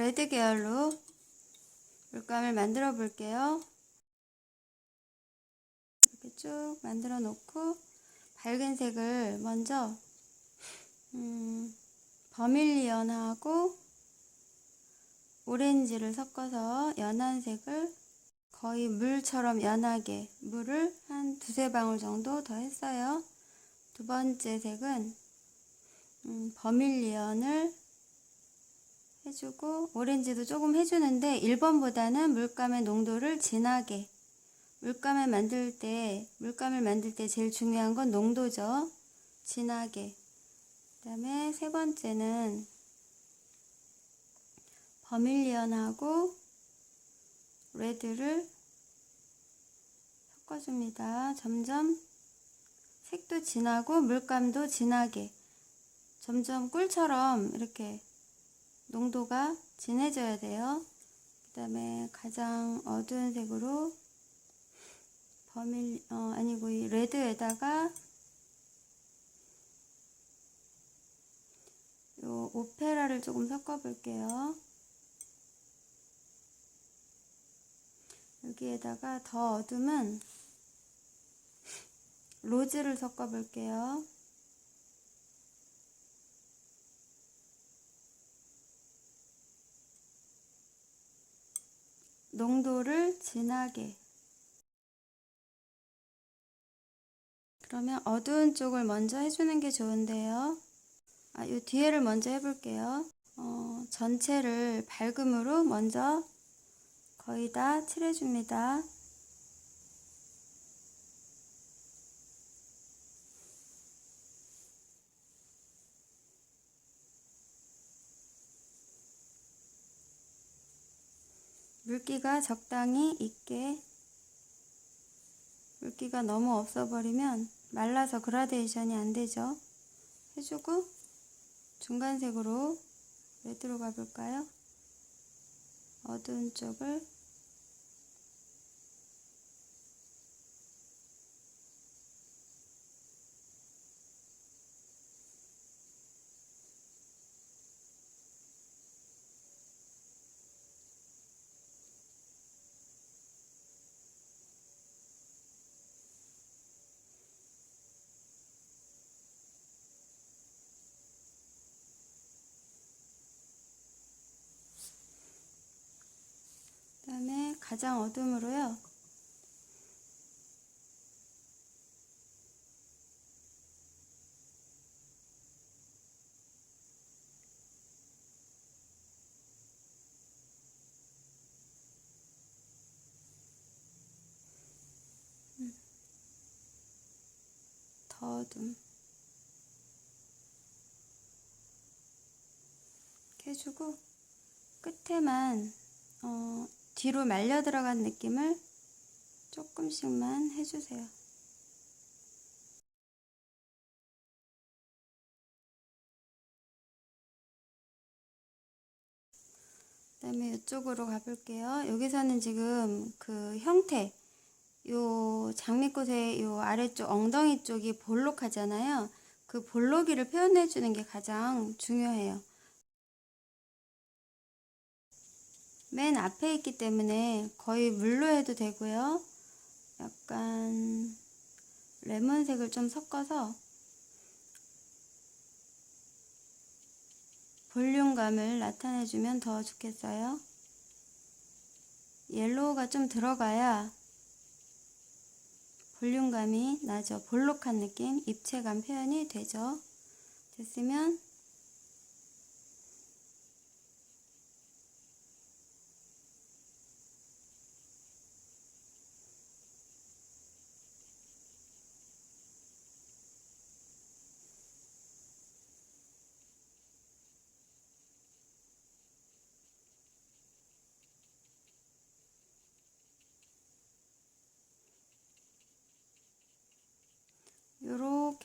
레드 계열로 물감을 만들어 볼게요. 이렇게 쭉 만들어 놓고 밝은 색을 먼저 음, 버밀리언하고 오렌지를 섞어서 연한 색을 거의 물처럼 연하게 물을 한 두세 방울 정도 더 했어요. 두 번째 색은 음, 버밀리언을 해주고 오렌지도 조금 해주는데 1번보다는 물감의 농도를 진하게 물감을 만들 때 물감을 만들 때 제일 중요한 건 농도죠. 진하게 그 다음에 세 번째는 버밀리언하고 레드를 섞어줍니다. 점점 색도 진하고 물감도 진하게 점점 꿀처럼 이렇게 농도가 진해져야 돼요. 그 다음에 가장 어두운 색으로 버밀 어 아니고 이 레드에다가 요 오페라를 조금 섞어 볼게요. 여기에다가 더 어두면 로즈를 섞어 볼게요. 농도를 진하게 그러면 어두운 쪽을 먼저 해주는 게 좋은데요. 아, 요 뒤에를 먼저 해볼게요. 어, 전체를 밝음으로 먼저 거의 다 칠해줍니다. 물기가 적당히 있게 물기가 너무 없어버리면 말라서 그라데이션이 안 되죠. 해주고 중간색으로 레드로 가볼까요? 어두운 쪽을 그다음에 가장 어둠으로요. 음. 더 어둠. 이렇게 해주고 끝에만 어, 뒤로 말려 들어간 느낌을 조금씩만 해주세요. 그 다음에 이쪽으로 가볼게요. 여기서는 지금 그 형태, 요 장미꽃의 요 아래쪽 엉덩이 쪽이 볼록하잖아요. 그 볼록이를 표현해 주는 게 가장 중요해요. 맨 앞에 있기 때문에 거의 물로 해도 되고요. 약간 레몬색을 좀 섞어서 볼륨감을 나타내주면 더 좋겠어요. 옐로우가 좀 들어가야 볼륨감이 나죠. 볼록한 느낌, 입체감 표현이 되죠. 됐으면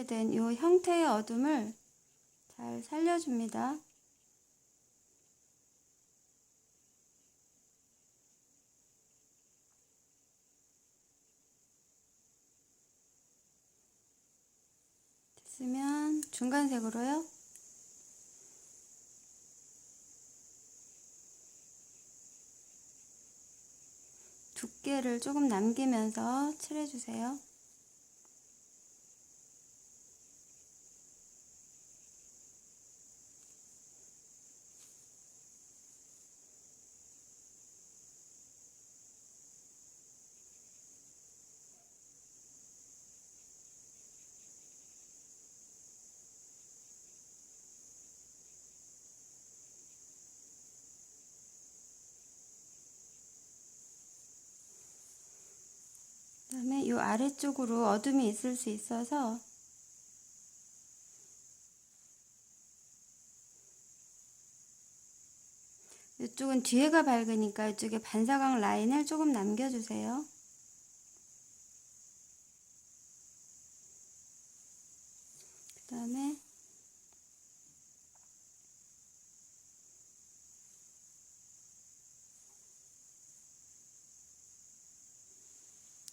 이렇게 된 이 형태의 어둠을 잘 살려줍니다. 됐으면 중간색으로요. 두께를 조금 남기면서 칠해주세요. 그 다음에 이 아래쪽으로 어둠이 있을 수 있어서 이쪽은 뒤에가 밝으니까 이쪽에 반사광 라인을 조금 남겨주세요. 그 다음에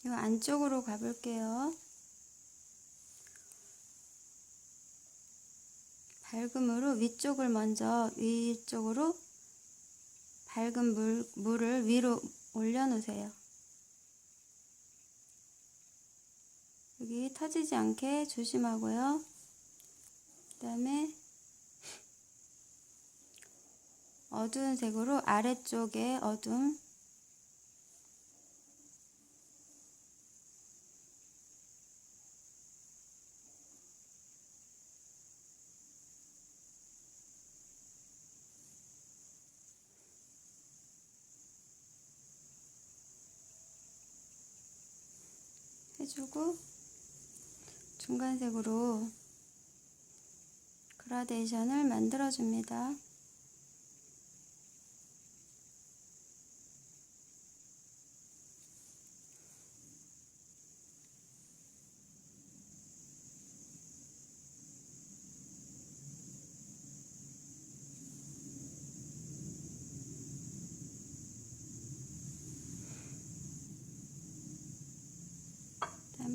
이 안쪽으로 가볼게요. 밝음으로 위쪽을 먼저 위쪽으로 밝은 물, 물을 위로 올려놓으세요. 여기 터지지 않게 조심하고요. 그 다음에 어두운 색으로 아래쪽에 어둠 해주고 중간색으로 그라데이션을 만들어 줍니다.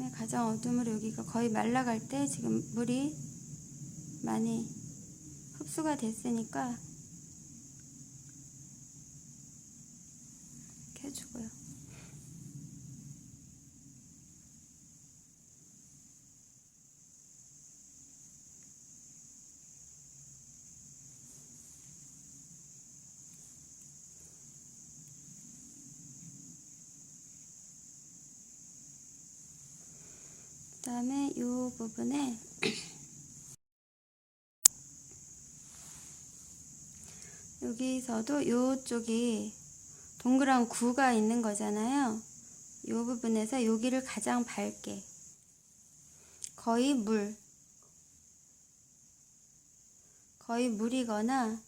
그다음에 가장 어둠으로 여기가 거의 말라갈 때 지금 물이 많이 흡수가 됐으니까 그 다음에 이 부분에 여기서도 이쪽이 동그란 구가 있는 거잖아요. 이 부분에서 여기를 가장 밝게 거의 물 거의 물이거나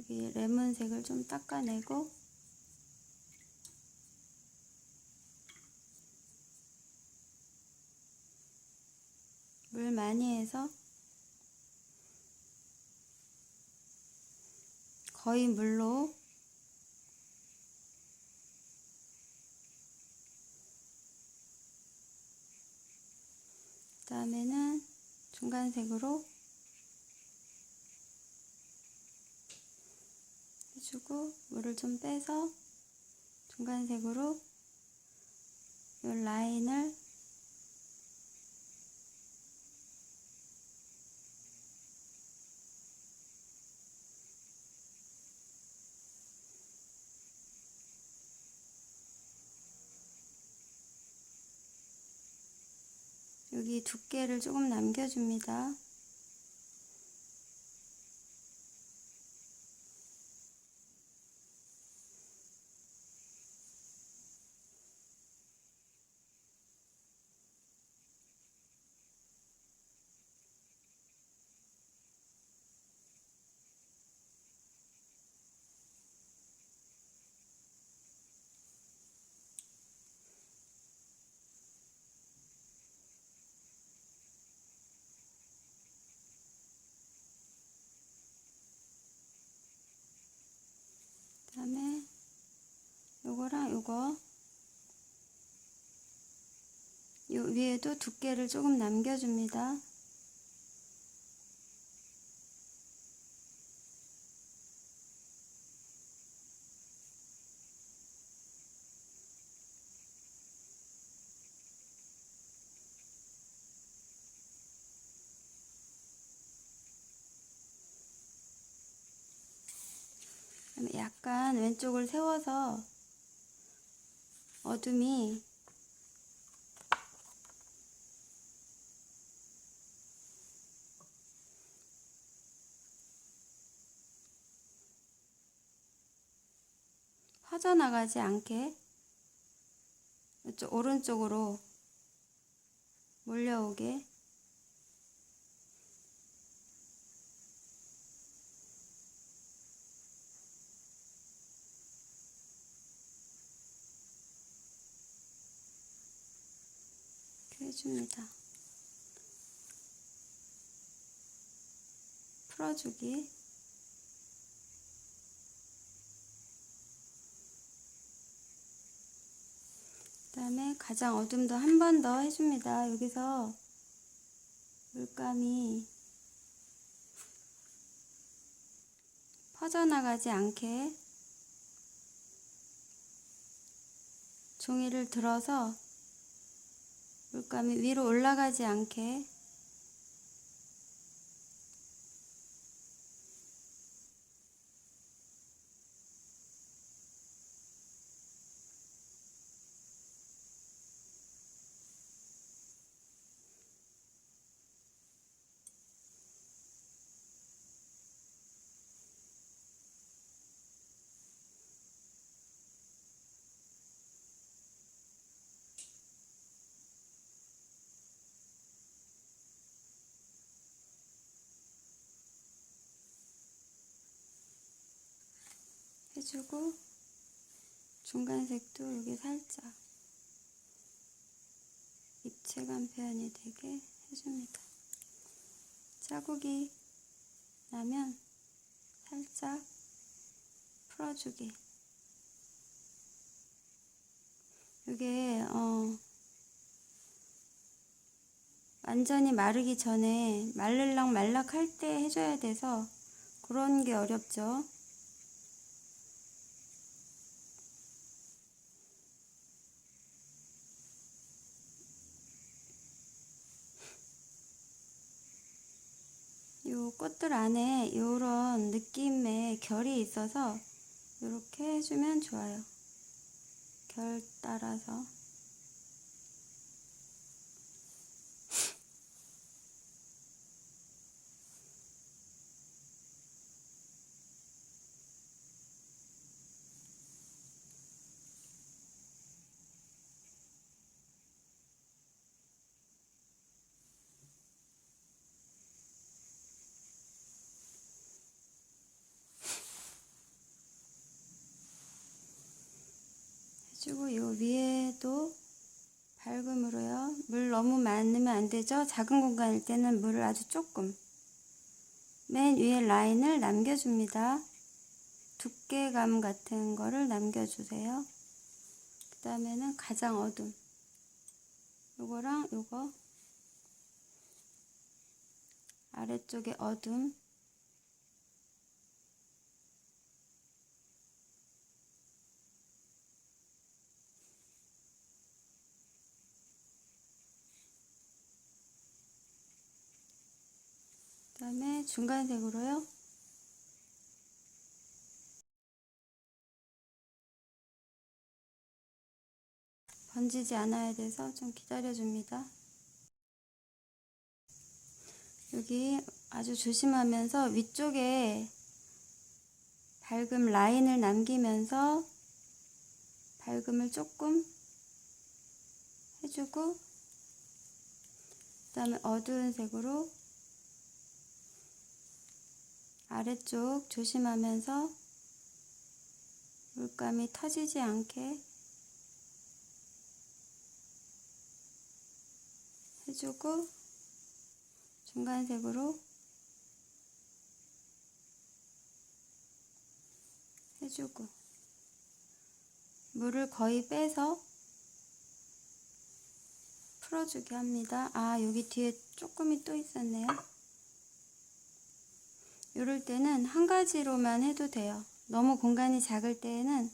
여기 레몬색을 좀 닦아내고 물 많이 해서 거의 물로 그 다음에는 중간색으로 해주고 물을 좀 빼서 중간색으로 이 라인을 여기 두께를 조금 남겨줍니다. 요거 요 위에도 두께를 조금 남겨줍니다. 약간 왼쪽을 세워서 어둠이 퍼져나가지 않게 오른쪽으로 몰려오게 해줍니다. 풀어주기 그 다음에 가장 어둠도 한 번 더 해줍니다. 여기서 물감이 퍼져나가지 않게 종이를 들어서 물 감이 위로 올라가지 않게 해주고 중간색도 여기 살짝 입체감 표현이 되게 해줍니다. 자국이 나면 살짝 풀어주기. 이게 어 완전히 마르기 전에 말르락 말락 할 때 해줘야 돼서 그런 게 어렵죠. 요 꽃들 안에 요런 느낌의 결이 있어서 이렇게 해주면 좋아요. 결 따라서. 해주고 요 위에도 밝음으로요. 물 너무 많으면 안 되죠. 작은 공간일 때는 물을 아주 조금 맨 위에 라인을 남겨줍니다. 두께감 같은 거를 남겨주세요. 그 다음에는 가장 어둠 요거랑 요거 아래쪽에 어둠 다음에 중간색으로요. 번지지 않아야 돼서 좀 기다려줍니다. 여기 아주 조심하면서 위쪽에 밝음 라인을 남기면서 밝음을 조금 해주고 그 다음에 어두운 색으로 아래쪽 조심하면서 물감이 터지지 않게 해주고 중간색으로 해주고 물을 거의 빼서 풀어주게 합니다. 아 여기 뒤에 조금이 또 있었네요. 이럴 때는 한 가지로만 해도 돼요. 너무 공간이 작을 때에는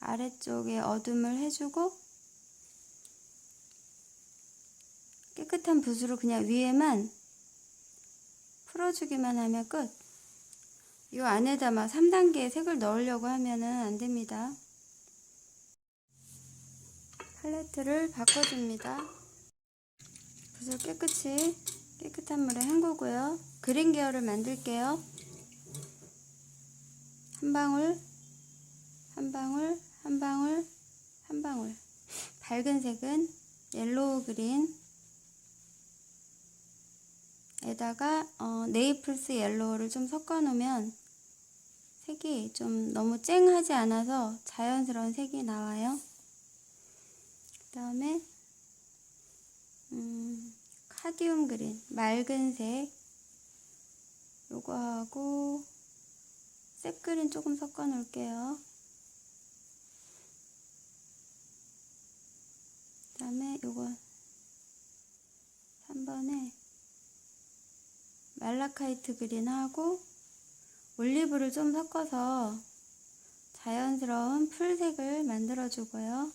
아래쪽에 어둠을 해주고 깨끗한 붓으로 그냥 위에만 풀어주기만 하면 끝. 이 안에다 막 3단계 색을 넣으려고 하면은 안 됩니다. 팔레트를 바꿔줍니다. 붓을 깨끗이 깨끗한 물에 헹구고요. 그린 계열을 만들게요. 한 방울, 한 방울, 한 방울, 한 방울. 밝은 색은 옐로우 그린 에다가 어, 네이플스 옐로우를 좀 섞어 놓으면 색이 좀 너무 쨍하지 않아서 자연스러운 색이 나와요. 그 다음에 음, 카디움 그린 맑은 색 요거 하고 색 그린 조금 섞어 놓을게요. 그 다음에 요거 3번에 말라카이트 그린하고 올리브를 좀 섞어서 자연스러운 풀색을 만들어 주고요.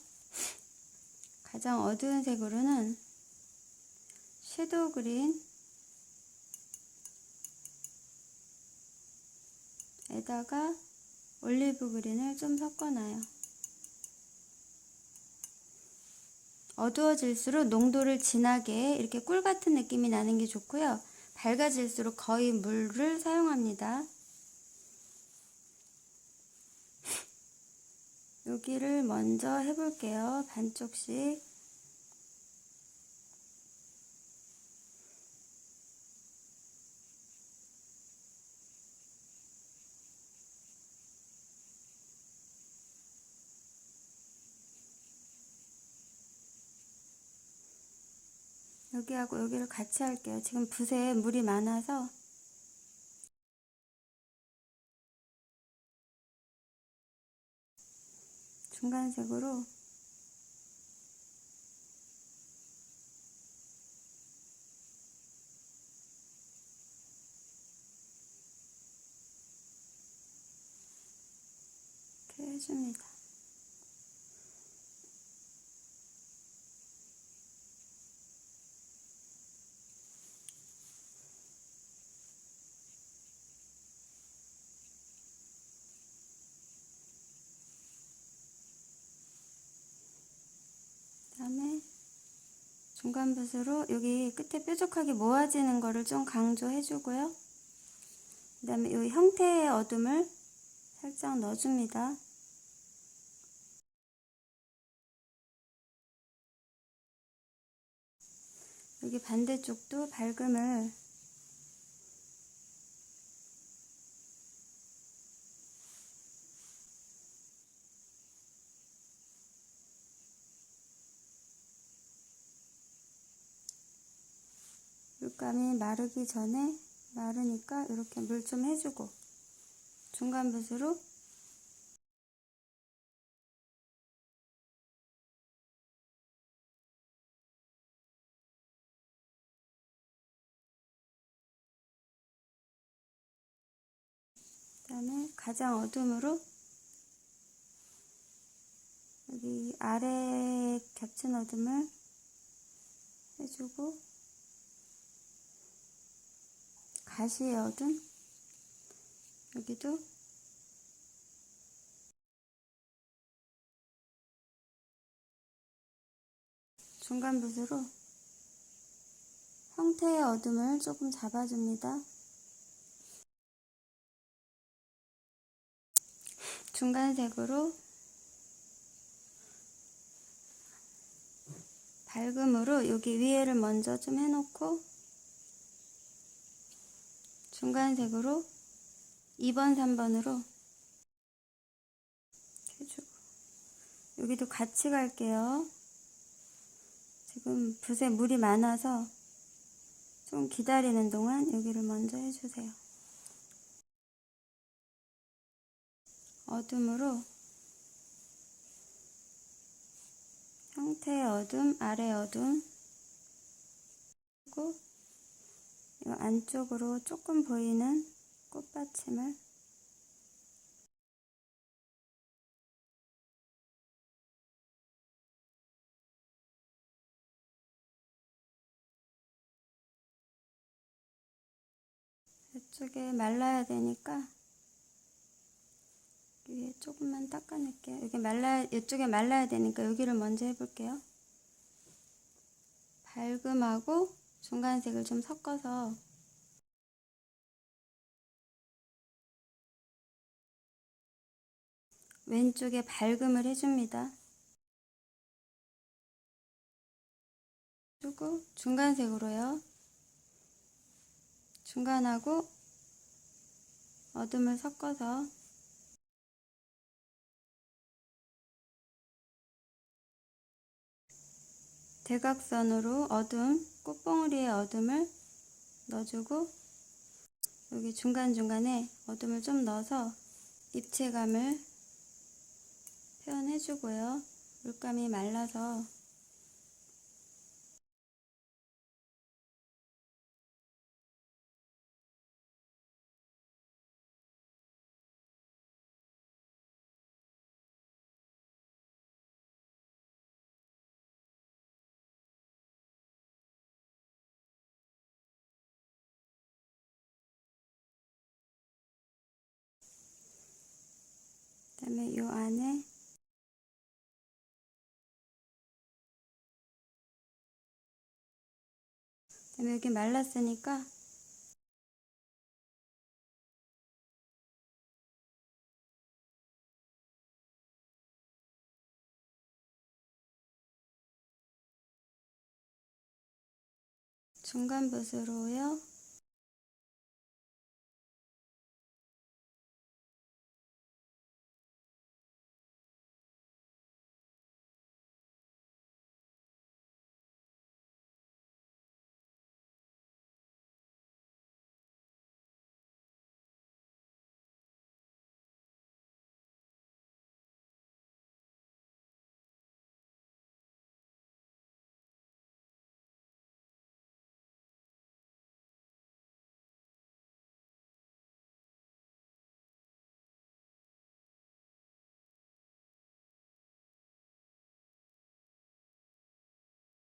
가장 어두운 색으로는 섀도우 그린 에다가 올리브 그린을 좀 섞어놔요. 어두워질수록 농도를 진하게 이렇게 꿀 같은 느낌이 나는 게 좋고요. 밝아질수록 거의 물을 사용합니다. 여기를 먼저 해볼게요. 반쪽씩. 여기하고 여기를 같이 할게요. 지금 붓에 물이 많아서 중간색으로 이렇게 해줍니다. 그다음에 중간 붓으로 여기 끝에 뾰족하게 모아지는 거를 좀 강조해 주고요. 그 다음에 이 형태의 어둠을 살짝 넣어줍니다. 여기 반대쪽도 밝음을 감이 마르기 전에 마르니까 이렇게 물 좀 해주고 중간 붓으로 그다음에 가장 어둠으로 여기 아래 겹친 어둠을 해주고 가시의 어둠 여기도 중간 붓으로 형태의 어둠을 조금 잡아줍니다. 중간색으로 밝음으로 여기 위에를 먼저 좀 해놓고 중간색으로 2번, 3번으로 해주고 여기도 같이 갈게요. 지금 붓에 물이 많아서 좀 기다리는 동안 여기를 먼저 해주세요. 어둠으로 형태의 어둠, 아래 어둠 그리고 이 안쪽으로 조금 보이는 꽃받침을 이쪽에 말라야 되니까 위에 조금만 닦아낼게요. 여기 말라 이쪽에 말라야 되니까 여기를 먼저 해볼게요. 밝음하고 중간색을 좀 섞어서 왼쪽에 밝음을 해줍니다. 그리고 중간색으로요. 중간하고 어둠을 섞어서 대각선으로 어둠, 꽃봉오리의 어둠을 넣어주고 여기 중간중간에 어둠을 좀 넣어서 입체감을 표현해주고요. 물감이 말라서 다음에 요 안에 그다음에 여기 말랐으니까 중간 붓으로요.